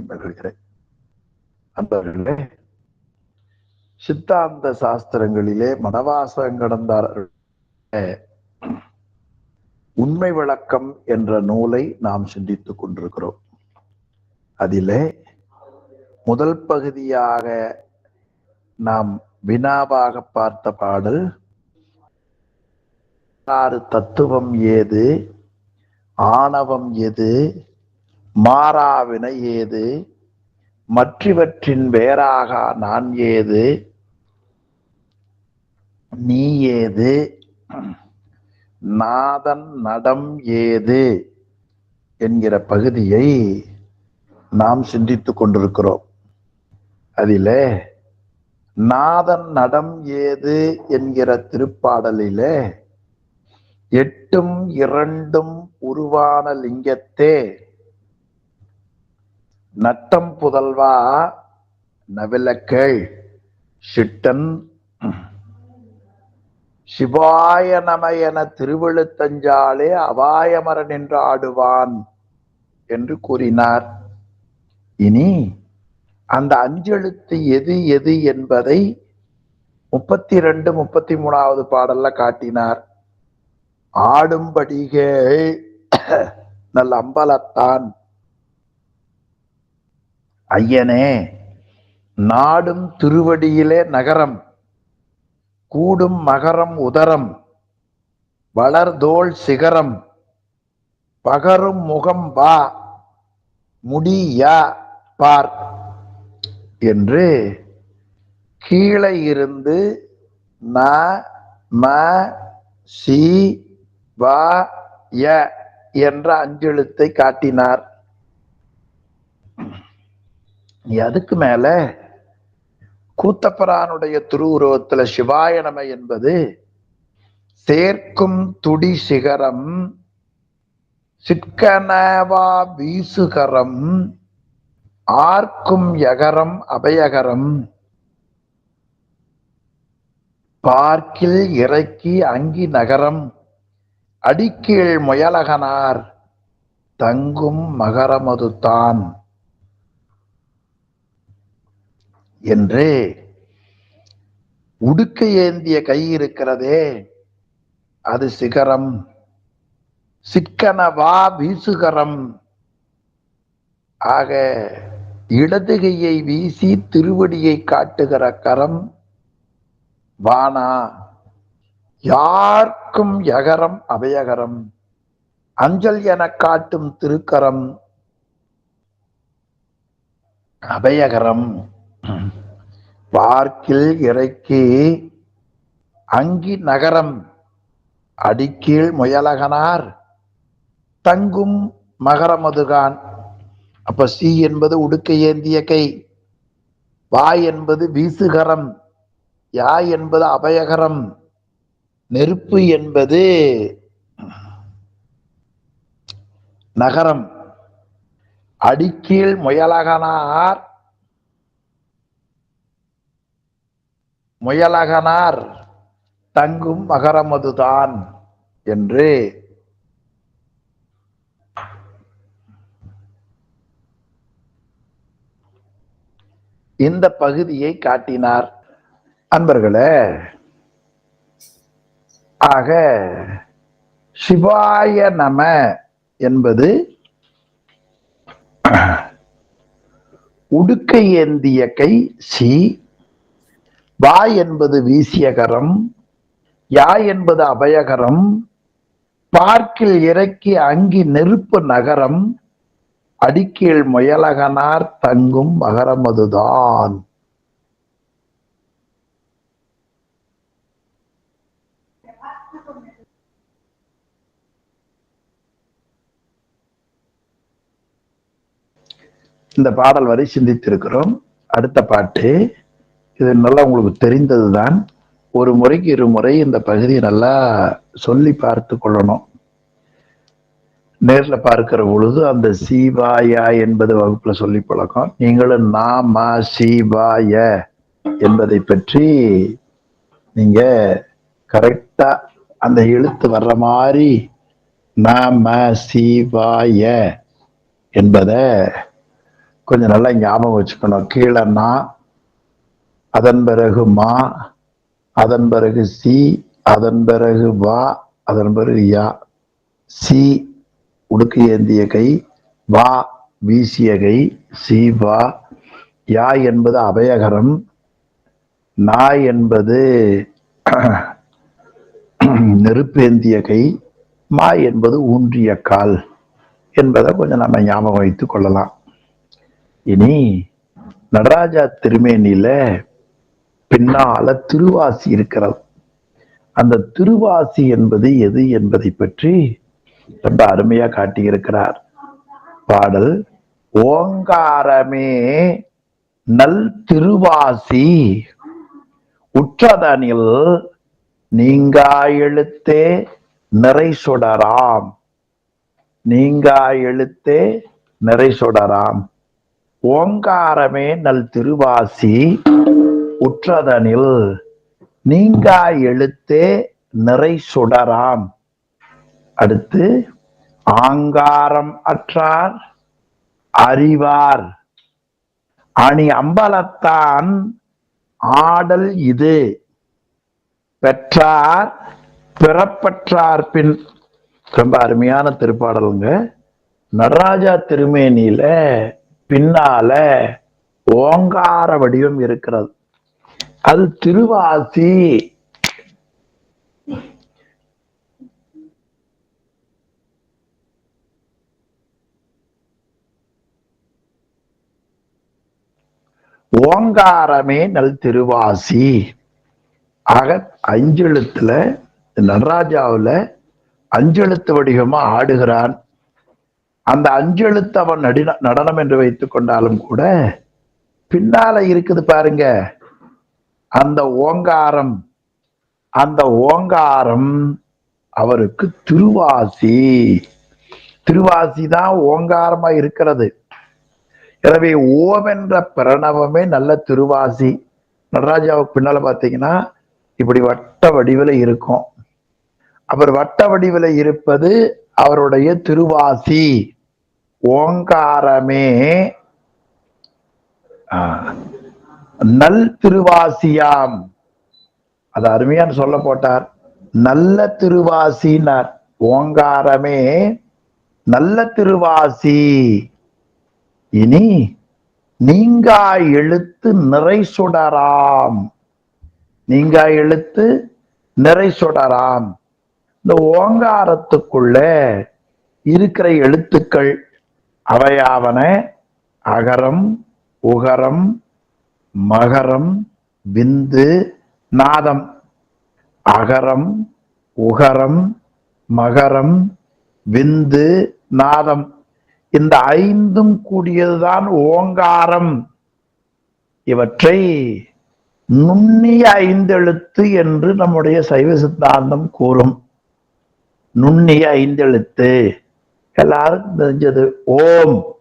மகிழ்கிறேன் அன்பர்களே சித்தாந்த சாஸ்திரங்களிலே மனவாசம் கடந்தார் உண்மை விளக்கம் என்ற நூலை நாம் சிந்தித்துக் கொண்டிருக்கிறோம். அதிலே முதல் பகுதியாக நாம் வினாவாக பார்த்த பாடல் ஆறு தத்துவம் ஏது ஆணவம் எது மாறாவினை ஏது? மற்றவற்றின் வேறாக நான் ஏது? நீ ஏது? நாதன் நடம் ஏது? என்கிற பகுதியை நாம் சிந்தித்து கொண்டிருக்கிறோம். அதிலே நாதன் நடம் ஏது என்கிற திருப்பாடலிலே எட்டும் இரண்டும் உருவான லிங்கத்தே நட்டம் புதல்வா நவிலக்கை சிட்டன். சிவாய நம என திருவெழுத்தஞ்சாலே அபாயமரன் என்று ஆடுவான் என்று கூறினார். இனி அந்த அஞ்செழுத்து எது எது என்பதை முப்பத்தி ரெண்டு முப்பத்தி மூணாவது பாடல்ல காட்டினார். ஆடும்படிகே நல்ல அம்பலத்தான். ஐயனே நாடும் திருவடியிலே நகரம் கூடும் மகரம் உதரம் வளர்தோல் சிகரம் பகரும் முகம் வா முடியா பார் என்று கீழே இருந்து ந ம சி வா ய என்ற அஞ்செழுத்தை காட்டினார். அதுக்கு மேல கூத்தப்பரானுடைய திருவுருவத்துல சிவாய நம என்பது சேர்க்கும் துடி சிகரம் சிற்கனவா வீசுகரம் ஆர்க்கும் யகரம் அபயகரம். பார்க்கில் இறக்கி அங்கி நகரம் அடிக்கீழ் முயலகனார் தங்கும் மகரமது தான் என்று உடுக்க ஏந்திய கை இருக்கிறதே அது சிகரம். சிக்கனவா வீசுகரம். ஆக இடதுகையை வீசி திருவடியை காட்டுகிற கரம் வானா. யாருக்கும் யகரம் அபயகரம். அஞ்சல் என காட்டும் திருக்கரம் அபயகரம். பார்க்கில் இறக்கி அங்கி நகரம் அடிக்கீழ் முயலகனார் தங்கும் மகரமதுகான். அப்ப சி என்பது உடுக்க ஏந்திய கை வாய் என்பது வீசுகரம் யா என்பது அபயகரம் நெருப்பு என்பது நகரம். அடிக்கீழ் முயலகனார் முயலகனார் தங்கும் மகரமதுதான் என்று இந்த பகுதியை காட்டினார். அன்பர்களே ஆக சிவாய நம என்பது உடுக்கை ஏந்திய கை சி வா என்பது வீசியகரம் யா என்பது அபயகரம் பார்க்கில் இறக்கி அங்கி நெருப்பு நகரம் அடிக்கீழ் முயலகனார் தங்கும் மகரமதுதான். இந்த பாடல் வரை சிந்தித்திருக்கிறோம். அடுத்த பாட்டு. இது நல்லா உங்களுக்கு தெரிந்தது தான் ஒரு முறைக்கு இரு முறை இந்த பகுதியை நல்லா சொல்லி பார்த்து கொள்ளணும். நேரில் பார்க்கிற பொழுது அந்த சீவாயா என்பது வகுப்புல சொல்லி பழக்கம். நீங்களும் நாம சீவாய என்பதை பற்றி நீங்க கரெக்டா அந்த எழுத்து வர்ற மாதிரி நாம சீவாய என்பதை கொஞ்சம் நல்லா ஞாபகம் வச்சுக்கணும். கீழே நான் அதன் பிறகு மா அதன் பிறகு சி அதன் பிறகு வா அதன் பிறகு யா. சி உடுக்கு ஏந்திய கை வா வீசிய கை சி வா. யா என்பது அபயகரம் நாய் என்பது நெருப்பேந்திய கை மா என்பது ஊன்றிய கால் என்பதை கொஞ்சம் நம்ம ஞாபகம் வைத்துக் கொள்ளலாம். இனி நடராஜா திருமேனியில பின்னால திருவாசி இருக்கிறது. அந்த திருவாசி என்பது எது என்பதை பற்றி ரொம்ப அருமையா காட்டியிருக்கிறார். பாடல் ஓங்காரமே நல் திருவாசி உற்றதனில் நீங்கா எழுத்தே நிறை சுடராம் நீங்கா எழுத்தே நிறை சுடராம். ஓங்காரமே நல் திருவாசி உற்றதனில் நீங்கா எழுத்தே நிறை சுடராம். அடுத்து ஆங்காரம் அற்றார் அறிவார். அணி அம்பலத்தான் ஆடல் இது. பெற்றார் பிறப்பற்றார் பின். ரொம்ப அருமையான திருப்பாடலுங்க. நடராஜா திருமேனியில பின்னால ஓங்கார வடிவம் இருக்கிறது. அது திருவாசி. ஓங்காரமே நல் திருவாசி. ஆக அஞ்செழுத்துல நடராஜாவுல அஞ்செழுத்து வடிவமா ஆடுகிறான். அந்த அஞ்செழுத்து அவன் நடி நடனம் என்று வைத்துக் கொண்டாலும் கூட பின்னால இருக்குது பாருங்க. அந்த ஓங்காரம் அந்த ஓங்காரம் அவருக்கு திருவாசி. திருவாசி தான் ஓங்காரமா இருக்கிறது. எனவே ஓம் என்ற பிரணவமே நல்ல திருவாசி. நடராஜாவுக்கு பின்னால பாத்தீங்கன்னா இப்படி வட்ட வடிவில் இருக்கும். அவர் வட்ட வடிவில் இருப்பது அவருடைய திருவாசி. ஓங்காரமே. நல் திருவாசியாம். அது அருமையான சொல்ல போட்டார். நல்ல திருவாசினார். ஓங்காரமே நல்ல திருவாசி. இனி நீங்கா எழுத்து நிறை சுடராம். நீங்கா எழுத்து நிறை சுடராம். இந்த ஓங்காரத்துக்குள்ள இருக்கிற எழுத்துக்கள் அவையாவன அகரம் உகரம் மகரம் விந்து நாதம். அகரம் உகரம் மகரம் விந்து நாதம். இந்த ஐந்தும் கூடியதுதான் ஓங்காரம். இவற்றை நுண்ணிய ஐந்தெழுத்து என்று நம்முடைய சைவ சித்தாந்தம் கூறும். நுண்ணிய ஐந்தெழுத்து. எல்லாருக்கும் தெரிஞ்சது ஓம்.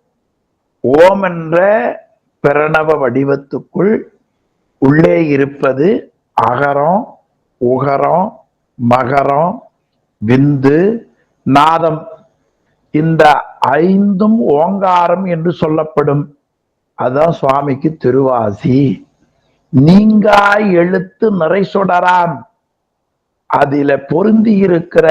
ஓம் என்ற பிரணவ வடிவத்துக்குள் உள்ளே இருப்பது அகரம் உகரம் மகரம் விந்து நாதம். இந்த ஐந்தும் ஓங்காரம் என்று சொல்லப்படும். அதான் சுவாமிக்கு திருவாசி. நீங்கா எழுத்து நிறை சுடராம். அதில பொருந்தி இருக்கிற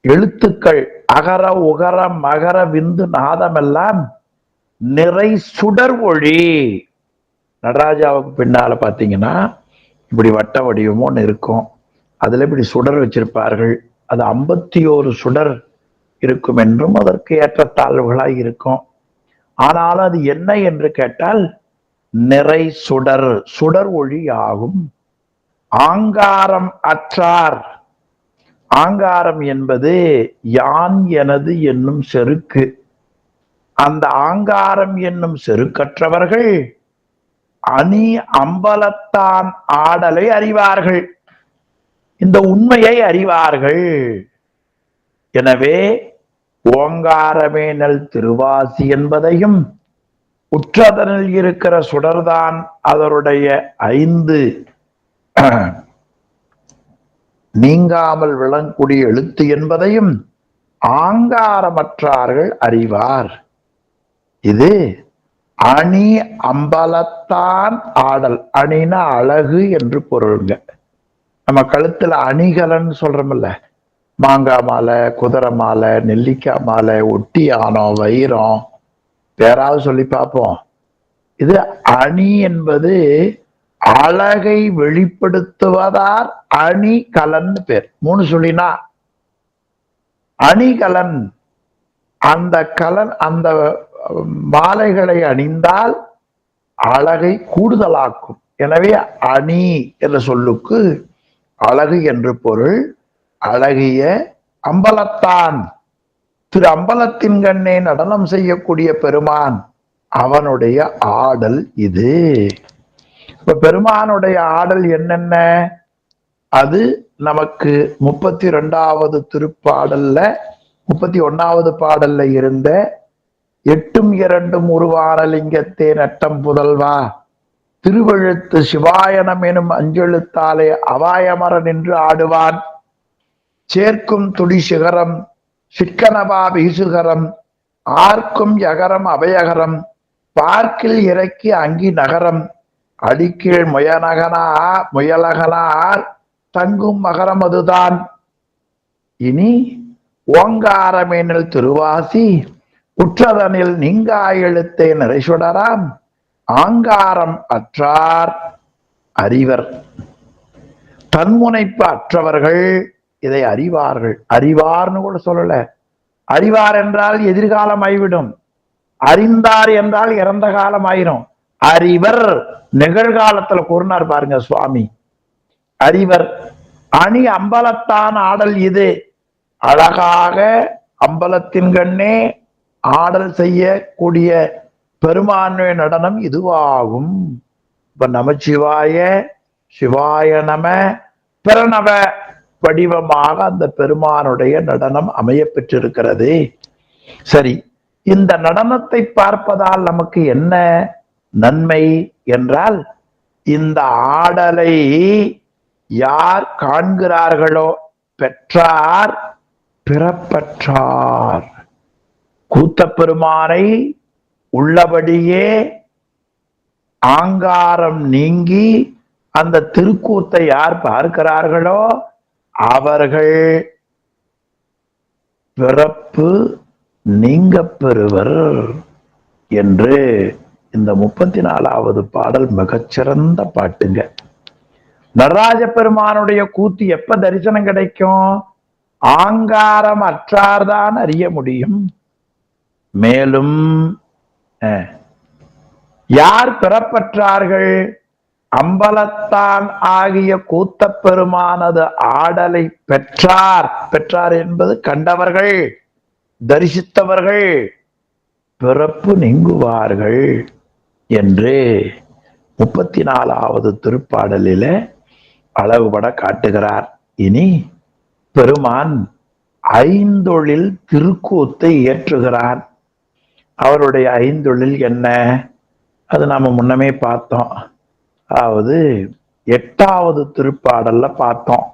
எழுத்துக்கள் அகர உகர மகர விந்து நாதம் எல்லாம் நிறை சுடர் ஒளி நடராஜாவுக்கு பின்னால பார்த்தீங்கன்னா இப்படி வட்ட வடிவமும் ஒன்று இருக்கும். அதில் இப்படி சுடர் வச்சிருப்பார்கள். அது ஐம்பத்தி ஓரு சுடர் இருக்கும் என்றும் அதற்கு ஏற்ற தாழ்வுகளாக இருக்கும். ஆனாலும் அது என்ன என்று கேட்டால் நிறை சுடர் சுடர் ஒளி ஆகும் ஆங்காரம் அற்றார். ஆங்காரம் என்பது யான் எனது என்னும் செருக்கு. அந்த ஆங்காரம் என்னும் செருக்கற்றவர்கள் அணி அம்பலத்தான் ஆடலை அறிவார்கள். இந்த உண்மையை அறிவார்கள். எனவே ஓங்காரமேனல் திருவாசி என்பதையும் உற்றதனில் இருக்கிற சுடர்தான் அதனுடைய ஐந்து. நீங்காமல் விளங்கக்கூடிய எழுத்து என்பதையும் ஆங்காரமற்றார்கள் அறிவார். இது அணி அம்பலத்தான் ஆடல். அணினா அழகு என்று பொருளுங்க. நம்ம கழுத்துல அணிகலன் சொல்றோம்ல. மாங்காய் மாலை குதிரை மாலை நெல்லிக்காய் மாலை ஒட்டி ஒட்டியானம் வைரம். பேராவது சொல்லி பார்ப்போம். இது அணி என்பது அழகை வெளிப்படுத்துவதால் அணி கலன் பேர். மூணு சொல்லினா அணிகலன் அந்த கலன் அந்த மாலைகளை அணிந்தால் அழகை கூடுதலாக்கும். எனவே அணி என்ற சொல்லுக்கு அழகு என்று பொருள். அழகிய அம்பலத்தான். திரு அம்பலத்தின் கண்ணே நடனம் செய்யக்கூடிய பெருமான். அவனுடைய ஆடல் இது. இப்ப பெருமானுடைய ஆடல் என்னென்ன? அது நமக்கு முப்பத்தி ரெண்டாவது திருப்பாடல்ல முப்பத்தி ஒன்னாவது பாடல்ல இருந்த எட்டும் இரண்டும் உருவான லிங்கத்தே நட்டம் புதல்வா. திருவெழுத்து சிவாயனம் எனும் அஞ்செழுத்தாலே அவாயமர நின்று ஆடுவான். சேர்க்கும் துடி சிகரம் சிக்கனவா வீசுகரம் ஆர்க்கும் யகரம் அபயகரம் பார்க்கில் இறக்கி அங்கி நகரம். அடிக்கீழ் முயநகனா முயலகனார் தங்கும் மகரம் அதுதான். இனி ஓங்காரமேனல் திருவாசி உற்றதனில் நீங்காயெழுத்தே நிறைசுடராம். ஆங்காரம் அற்றார் அறிவர். தன்முனைப்பு அற்றவர்கள் இதை அறிவார்கள். அறிவார்னு கூட சொல்லல. அறிவார் என்றால் எதிர்காலம் ஆய்விடும். அறிந்தார் என்றால் இறந்த காலம் ஆயிரும். அறிவர் நிகழ்காலத்துல கூறினார் பாருங்க சுவாமி. அறிவர். அணி அம்பலத்தான் ஆடல் இது. அழகாக அம்பலத்தின் கண்ணே ஆடல் செய்யக்கூடிய பெருமான்மை நடனம் இதுவாகும். இப்ப நமச்சிவாய சிவாய நம பிரணவ வடிவமாக அந்த பெருமானுடைய நடனம் அமைய பெற்றிருக்கிறது சரி இந்த நடனத்தை பார்ப்பதால் நமக்கு என்ன நன்மை என்றால் இந்த ஆடலை யார் காண்கிறார்களோ பெற்றார் பிறப்பற்றார். கூத்தப்பெருமானை உள்ளபடியே ஆங்காரம் நீங்கி அந்த திருக்கூத்தை யார் பார்க்கிறார்களோ அவர்கள் பிறப்பு நீங்க பெறுவர் என்று இந்த முப்பத்தி நாலாவது பாடல் மிகச்சிறந்த பாட்டுங்க. நடராஜ பெருமானுடைய கூத்து எப்ப தரிசனம் கிடைக்கும்? ஆங்காரம் அற்றார்தான் அறிய முடியும். மேலும் யார் பிறப்பற்றார்கள்? அம்பலத்தான் ஆகிய கூத்தப் பெருமானது ஆடலை பெற்றார். பெற்றார் என்பது கண்டவர்கள் தரிசித்தவர்கள் பிறப்பு நீங்குவார்கள் என்று முப்பத்தி நாலாவது திருப்பாடலில அளவுபட காட்டுகிறார். இனி பெருமான் ஐந்தொழில் திருக்கூத்தை இயற்றுகிறார். அவருடைய ஐந்தொழில் என்ன? அது நாம முன்னமே பார்த்தோம். அதாவது எட்டாவது திருப்பாடல்ல பார்த்தோம்.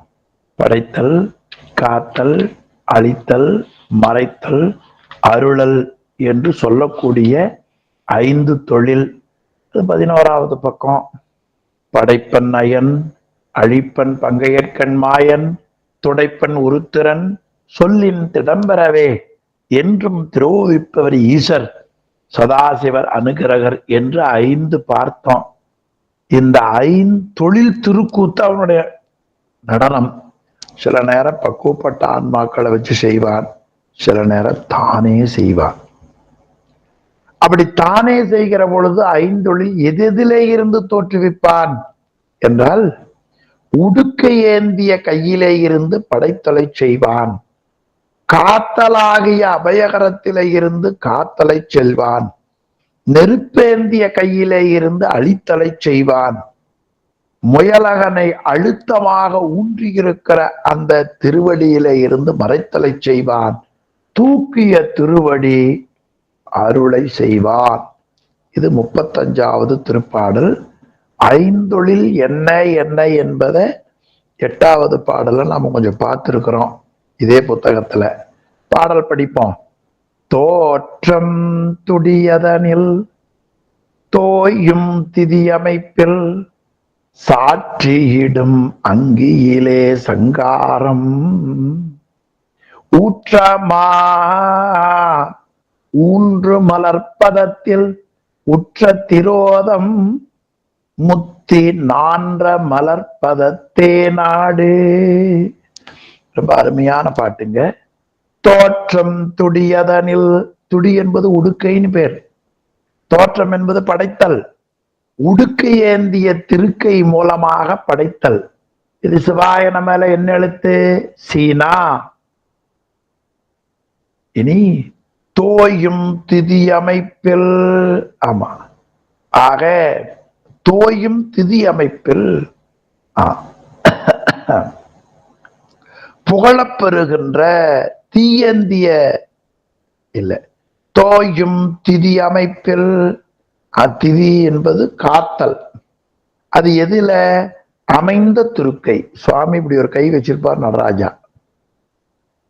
படைத்தல் காத்தல் அழித்தல் மறைத்தல் அருளல் என்று சொல்லக்கூடிய ஐந்து தொழில். அது பதினோராவது பக்கம். படைப்பன் அயன் அழிப்பன் பங்கையற்கண் மாயன் துடைப்பன் உருத்திரன் சொல்லின் திடம்பெறவே என்றும் திரோவிப்பவர் ஈசர் சதாசிவர் அனுகிரகர் என்று ஐந்து பார்த்தோம். இந்த ஐந்து தொழில் திருக்கூத்து அவனுடைய நடனம். சில நேரம் பக்குவப்பட்ட ஆன்மாக்களை வச்சு செய்வான் சில நேரம் தானே செய்வான். அப்படி தானே செய்கிற பொழுது ஐந்தொழில் எதிலே இருந்து தோற்றுவிப்பான் என்றால் உடுக்கை ஏந்திய கையிலே இருந்து படைத்தலை செய்வான். காத்தலாகிய அபயகரத்திலே இருந்து காத்தலை செல்வான். நெருப்பேந்திய கையிலே இருந்து அழித்தலை செய்வான். முயலகனை அழுத்தமாக ஊன்றியிருக்கிற அந்த திருவடியிலே இருந்து மறைத்தலை செய்வான். தூக்கிய திருவடி அருளை செய்வான். இது முப்பத்தஞ்சாவது திருப்பாடல். ஐந்தொழில் என்ன என்ன என்பதை எட்டாவது பாடலை நாம கொஞ்சம் பார்த்துருக்குறோம். இதே புத்தகத்துல பாடல் படிப்போம். தோற்றம் துடியதனில் தோயும் திதியமைப்பில் சாற்றியிடும் அங்கியிலே சங்காரம். ஊற்றமா ஊன்று மலர்ப்பதத்தில் உற்ற திரோதம் முத்தி நான்ற மலர்ப்பதத்தே நாடு. ரொம்ப அருமையான பாட்டுங்க. தோற்றம் துடியதனில் துடி என்பது உடுக்கைன்னு பேர். தோற்றம் என்பது படைத்தல். உடுக்கை ஏந்திய திருக்கை மூலமாக படைத்தல். இது சிவாயன மேல என்ன எழுத்து சீனா. இனி தோயும் திதி அமைப்பில் ஆமா. ஆக தோயும் திதி அமைப்பில் ஆ. புகழப்பெறுகின்ற தீயந்திய இல்ல தோயும் திதி அமைப்பில் அத்திதி என்பது காத்தல். அது எதுல? அமைந்த திருக்கை. சுவாமி இப்படி ஒரு கை வச்சிருப்பார் நடராஜா.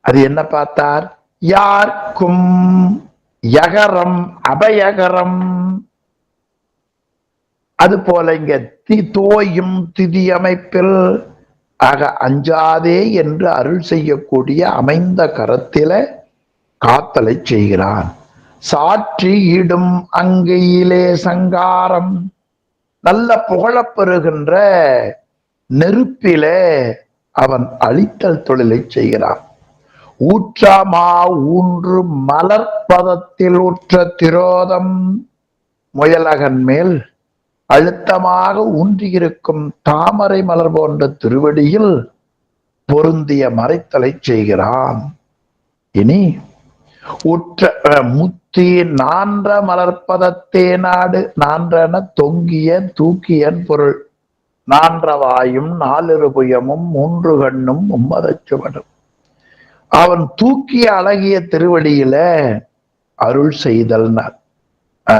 அது என்ன பார்த்தார்? யார்க்கும் யகரம் அபயகரம். அது போல இங்க தி தோயும் திதி அமைப்பில் ஆக அஞ்சாதே என்று அருள் செய்யக்கூடிய அமைந்த கரத்தில காத்தலை செய்கிறான். சாற்றி இடும் அங்கையிலே சங்காரம். நல்ல புகழப்பெறுகின்ற நெருப்பிலே அவன் அழித்தல் தொழிலை செய்கிறான். ஊற்றமா ஊன்று மலர்பதத்தில் உற்ற திரோதம். முயலகன் மேல் அழுத்தமாக ஊன்றியிருக்கும் தாமரை மலர் போன்ற திருவடியில் பொருந்திய மறைத்தலை செய்கிறான். இனி உற்ற முத்தி நான்ற மலர்பதத்தே நாடு நான்றன தொங்கிய தூக்கியன் பொருள். நான்றவாயும் நாலிருபுயமும் மூன்று கண்ணும் மும்மதச் சுவடும். அவன் தூக்கிய அழகிய திருவடியில அருள் செய்தல்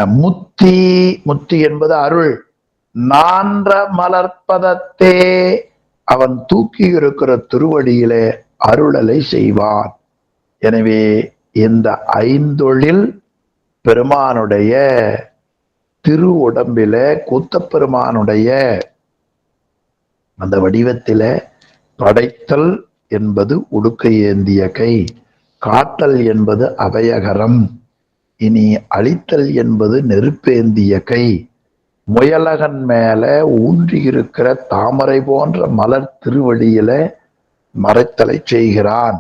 முத்தி முத்தி என்பது அருள். நான்ற மலர்ப்பதத்தே அவன் தூக்கி இருக்கிற திருவடியிலே அருளலை செய்வான். எனவே இந்த ஐந்தொழில் பெருமானுடைய திரு உடம்பில கூத்த பெருமானுடைய அந்த வடிவத்தில படைத்தல் என்பது உடுக்கை ஏந்திய கை காட்டல் என்பது அபயகரம். இனி அழித்தல் என்பது நெருப்பேந்திய கை. முயலகன் மேல ஊன்றியிருக்கிற தாமரை போன்ற மலர் திருவடியில மறைத்தலை செய்கிறான்.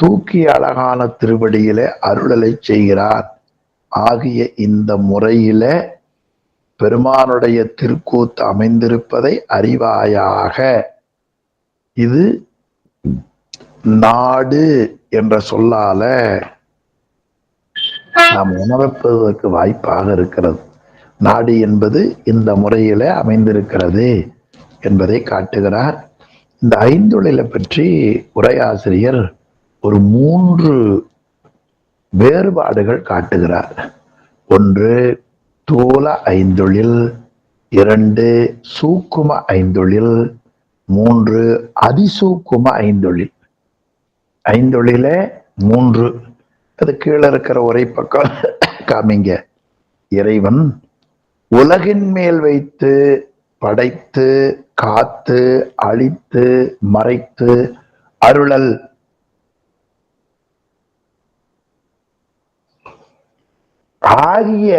தூக்கி அழகான திருவடியில அருளலை செய்கிறான் ஆகிய இந்த முறையில பெருமானுடைய திருக்கூத்து அமைந்திருப்பதை அறிவாயாக. இது நாடு என்ற சொல்லால நாம் உணரப்பதற்கு வாய்ப்பாக இருக்கிறது. நாடு என்பது இந்த முறையில அமைந்திருக்கிறது என்பதை காட்டுகிறார். இந்த ஐந்தொழிலை பற்றி உரையாசிரியர் ஒரு மூன்று வேறுபாடுகள் காட்டுகிறார். ஒன்று தூல ஐந்தொழில் இரண்டு சூக்கும ஐந்தொழில் மூன்று அதிசூக்கும ஐந்தொழில். ஐந்தொழில மூன்று அது கீழே இருக்கிற ஒரே பக்கம் காமிங்க. இறைவன் உலகின் மேல் வைத்து படைத்து காத்து அழித்து மறைத்து அருளல். ஆகிய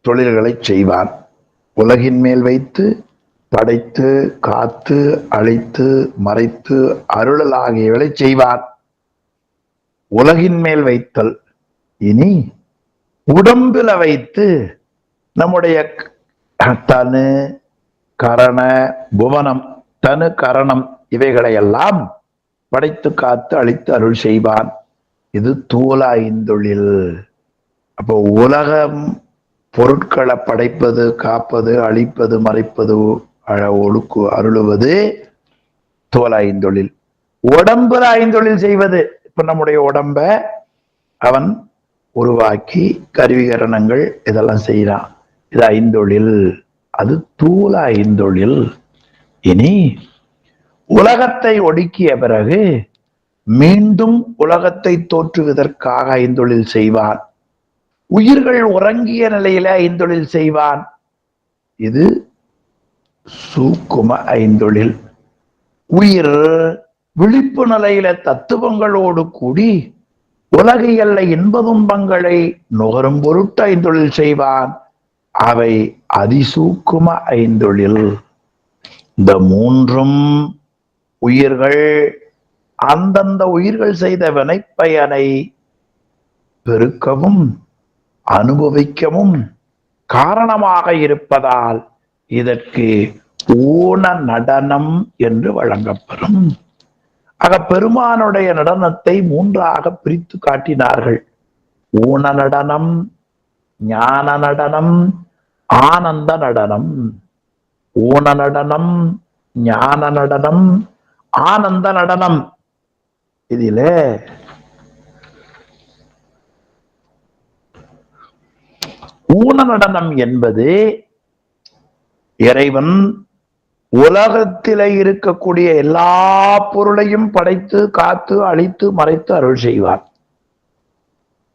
தொழில்களை செய்வான். உலகின் மேல் வைத்து படைத்து காத்து அழைத்து மறைத்து அருளல் ஆகியவளை செய்வான். உலகின் மேல் வைத்தல். இனி உடம்புல வைத்து நம்முடைய தனு கரண புவனம் தனு கரணம் இவைகளையெல்லாம் படைத்து காத்து அழித்து அருள் செய்வான். இது தூல இந்தொழில் அப்போ உலகம் பொருட்களை படைப்பது காப்பது அழிப்பது மறைப்பது அழ- ஒழுக்கு அருளுவது தோல் ஐந்தொழில் உடம்புல ஐந்தொழில் செய்வது. இப்ப நம்முடைய உடம்ப அவன் உருவாக்கி கருவிகரணங்கள் இதெல்லாம் செய்யறான் இது ஐந்தொழில். அது தூள ஐந்தொழில். இனி உலகத்தை ஒடுக்கிய பிறகு மீண்டும் உலகத்தை தோற்றுவதற்காக ஐந்தொழில் செய்வான். உயிர்கள் உறங்கிய நிலையில ஐந்தொழில் செய்வான். இது சூக்கும ஐந்தொழில். உயிர் விழிப்பு நிலையில தத்துவங்களோடு கூடி உலகையல்ல இன்ப துன்பங்களை நுகரும் பொருட்டு ஐந்தொழில் செய்வான். அவை அதிசூக்கும ஐந்தொழில். இந்த மூன்றும் உயிர்கள் அந்தந்த உயிர்கள் செய்த வினைப்பயனை பெருக்கவும் அனுபவிக்கவும் காரணமாக இருப்பதால் இதற்கு ஊன நடனம் என்று வழங்கப்பெறும் ஆக பெருமானுடைய நடனத்தை மூன்றாக பிரித்து காட்டினார்கள். ஊன நடனம் ஞான நடனம் ஆனந்த நடனம் ஊன நடனம் ஞான நடனம் ஆனந்த நடனம். இதிலே ஊன நடனம் என்பது இறைவன் உலகத்தில இருக்கக்கூடிய எல்லா பொருளையும் படைத்து காத்து அழித்து மறைத்து அருள் செய்வார்.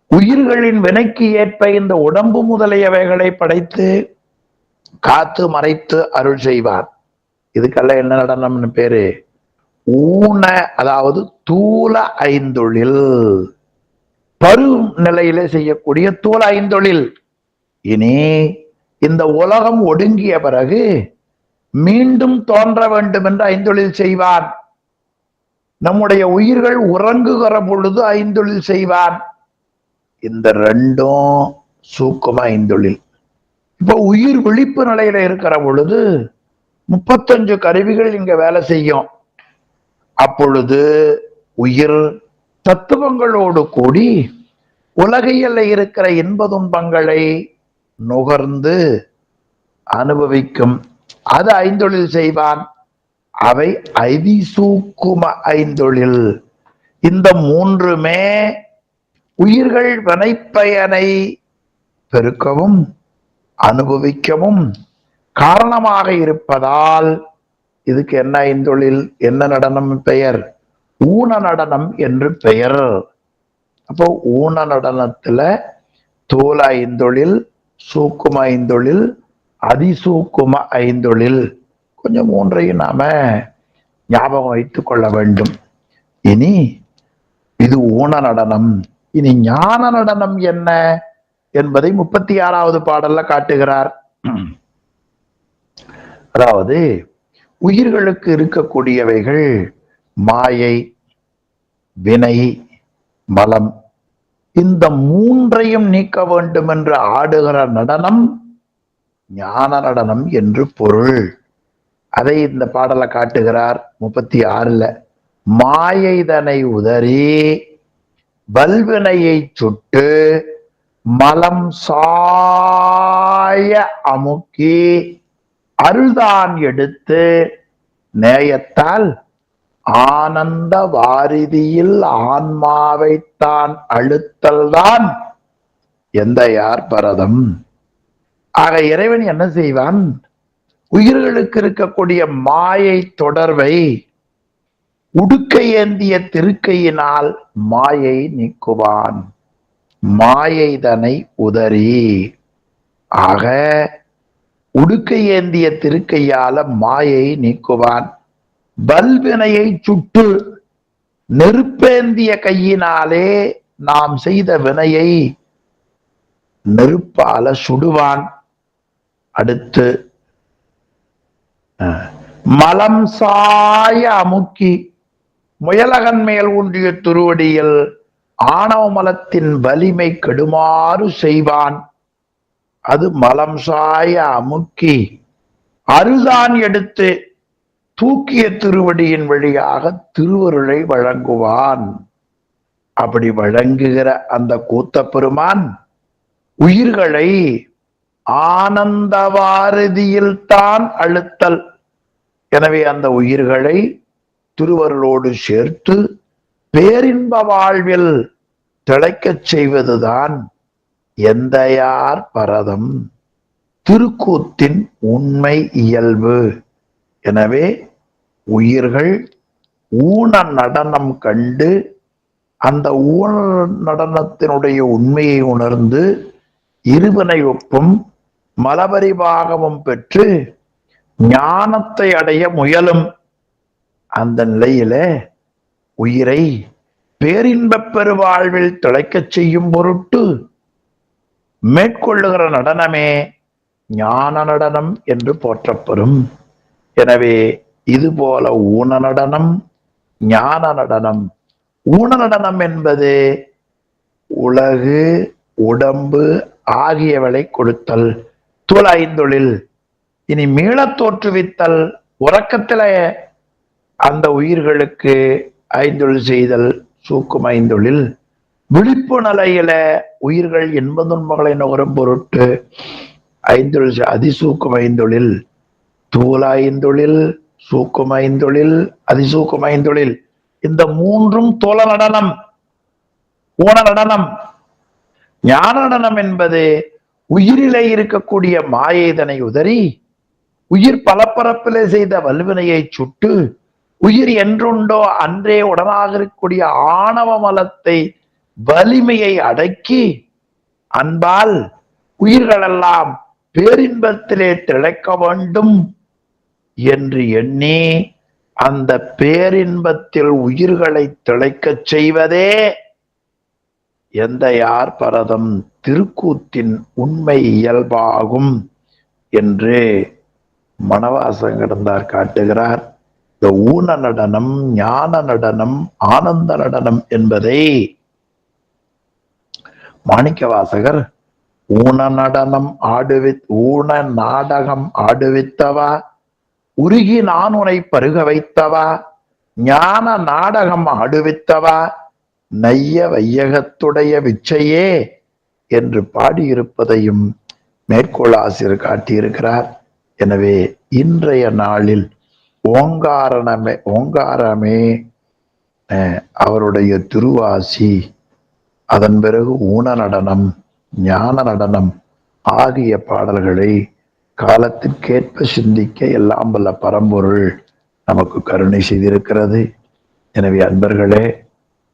உயிர்களின் வினைக்கு ஏற்ப இந்த உடம்பு முதலியவைகளை படைத்து காத்து மறைத்து அருள் செய்வார். இதுக்கெல்லாம் என்ன நடனம்னு பேரு? ஊன அதாவது தூல ஐந்தொழில். பரு நிலையில செய்யக்கூடிய தூல ஐந்தொழில். இனி இந்த உலகம் ஒடுங்கிய பிறகு மீண்டும் தோன்ற வேண்டும் என்று ஐந்தொழில் செய்வான் நம்முடைய உயிர்கள் உறங்குகிற பொழுது ஐந்தொழில் செய்வான் இந்த ரெண்டும் சூக்கமா ஐந்தொழில். இப்போ உயிர் விழிப்பு நிலையில இருக்கிற பொழுது முப்பத்தஞ்சு கருவிகள் இங்க வேலை செய்யும். அப்பொழுது உயிர் தத்துவங்களோடு கூடி உலகையில் இருக்கிற இன்ப துன்பங்களை நுகர்ந்து அனுபவிக்கும் அது ஐந்தொழில் செய்வான். அவை ஐதிசூக்கும ஐந்தொழில். இந்த மூன்றுமே உயிர்கள் வினைப்பயனை பெருக்கவும் அனுபவிக்கவும் காரணமாக இருப்பதால் இதுக்கு என்ன ஐந்தொழில் என்ன நடனம் பெயர்? ஊன நடனம் என்று பெயர். அப்போ ஊன நடனத்துல தோல ஐந்தொழில் சூக்கும ஐந்தொழில் அதிசூக்கும ஐந்தொழில். கொஞ்சம் மூன்றையும் நாம ஞாபகம் வைத்துக் கொள்ள வேண்டும். இனி இது ஊன நடனம். இனி ஞான நடனம் என்ன என்பதை முப்பத்தி ஆறாவது பாடல்ல காட்டுகிறார். அதாவது உயிர்களுக்கு இருக்கக்கூடியவைகள் மாயை வினை மலம். இந்த மூன்றையும் நீக்க வேண்டும் என்று ஆடுகிற நடனம் ஞான நடனம் என்று பொருள். அதை இந்த பாடலை காட்டுகிறார் முப்பத்தி ஆறுல. மாயைதனை உதறி வல்வினையை சுட்டு மலம் சாய அமுக்கி அருள்தான் எடுத்து நேயத்தால் ஆனந்த வாரிதியில் ஆன்மாவை தான் அழுத்தல்தான். எந்த யார் பரதம். ஆக இறைவன் என்ன செய்வான்? உயிர்களுக்கு இருக்கக்கூடிய மாயை தொடர்பை உடுக்கை ஏந்திய திருக்கையினால் மாயை நீக்குவான். மாயை தனை உதறி. ஆக உடுக்கை ஏந்திய திருக்கையால மாயை நீக்குவான். பல்வினையை சுட்டு நெருப்பேந்திய கையினாலே நாம் செய்த வினையை நெருப்பால சுடுவான். அடுத்து மலம் சாய அமுக்கி முயலகன் மேல் ஊன்றிய துருவடியில் ஆணவ மலத்தின் வலிமை கெடுமாறு செய்வான். அது மலம் சாய அமுக்கி அருதான் எடுத்து தூக்கிய திருவடியின் வழியாக திருவருளை வழங்குவான். அப்படி வழங்குகிற அந்த கூத்த பெருமான் உயிர்களை ஆனந்தவாரதியில் தான் அழுத்தல். எனவே அந்த உயிர்களை திருவருளோடு சேர்த்து பேரின்ப வாழ்வில் திளைக்கச் செய்வதுதான் எந்தையார் பரதம். திருக்கூத்தின் உண்மை இயல்பு. எனவே உயிர்கள் ஊன நடனம் கண்டு அந்த ஊன நடனத்தினுடைய உண்மையை உணர்ந்து இருவனை ஒப்பும் மலபரிபாகமும் பெற்று ஞானத்தை அடைய முயலும் அந்த நிலையில உயிரை பேரின்பப் பெருவாழ்வில் திளைக்கச் செய்யும் பொருட்டு மேற்கொள்ளுகிற நடனமே ஞான நடனம் என்று போற்றப்பெறும் எனவே இது போல ஊன நடனம் ஞான நடனம். ஊன நடனம் என்பது உலகு உடம்பு ஆகியவளை கொடுத்தல். தூள் ஐந்தொழில் இனி மீளத் தோற்றுவித்தல் உறக்கத்தில அந்த உயிர்களுக்கு ஐந்தொழில் செய்தல் சூக்கும் ஐந்தொழில் விழிப்பு நிலையில உயிர்கள் இன்ப துன்பங்களை நுகரும் பொருட்டு ஐந்தொழில் செய்- அதிசூக்கும் ஐந்தொழில் தூள் ஐந்தொழில் சூக்கும் ஐந்தொழில் அதிசூக்கும் ஐந்தொழில் இந்த மூன்றும் தோல நடனம் ஊன நடனம். ஞான நடனம் என்பது உயிரிலே இருக்கக்கூடிய மாயைதனை உதறி உயிர் பலப்பரப்பிலே செய்த வல்வினையை சுட்டு உயிர் என்றுண்டோ அன்றே உடனாக இருக்கக்கூடிய ஆணவ மலத்தை வலிமையை அடக்கி அன்பால் உயிர்களெல்லாம் பேரின்பத்திலே திளைக்க வேண்டும் என்று எண்ணி அந்த பேரின்பத்தில் உயிர்களை திளைக்கச் செய்வதே எந்த யார் பரதம். திருக்கூத்தின் உண்மை இயல்பாகும் என்று மனவாசம் கிடந்தார் காட்டுகிறார். இந்த ஊன நடனம் ஞான நடனம் ஆனந்த நடனம் என்பதை மாணிக்க வாசகர் ஊன நடனம் ஆடுவி ஊன நாடகம் ஆடுவித்தவா? உருகி நான் உனை பருக வைத்தவா? ஞான நாடகம் ஆடுவித்தவா? நைய வையகத்துடைய விச்சையே என்று பாடியிருப்பதையும் மேற்கோள் ஆசிரியர் காட்டியிருக்கிறார். எனவே இன்றைய நாளில் ஓங்காரணமே ஓங்காரமே அஹ், அவருடைய திருவாசி அதன் பிறகு ஊன நடனம் ஞான நடனம் ஆகிய பாடல்களை காலத்திற்கேற்ப சிந்திக்க எல்லாம் வல்ல பரம்பொருள் நமக்கு கருணை செய்திருக்கிறது. எனவே அன்பர்களே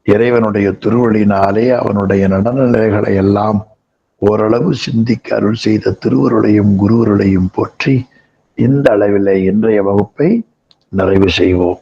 இறைவனுடைய திருவழினாலே அவனுடைய நடனநிலைகளை எல்லாம் ஓரளவு சிந்திக்க அருள் செய்த திருவருளையும் குருவருளையும் போற்றி இந்த அளவிலே இன்றைய வகுப்பை நிறைவு செய்வோம்.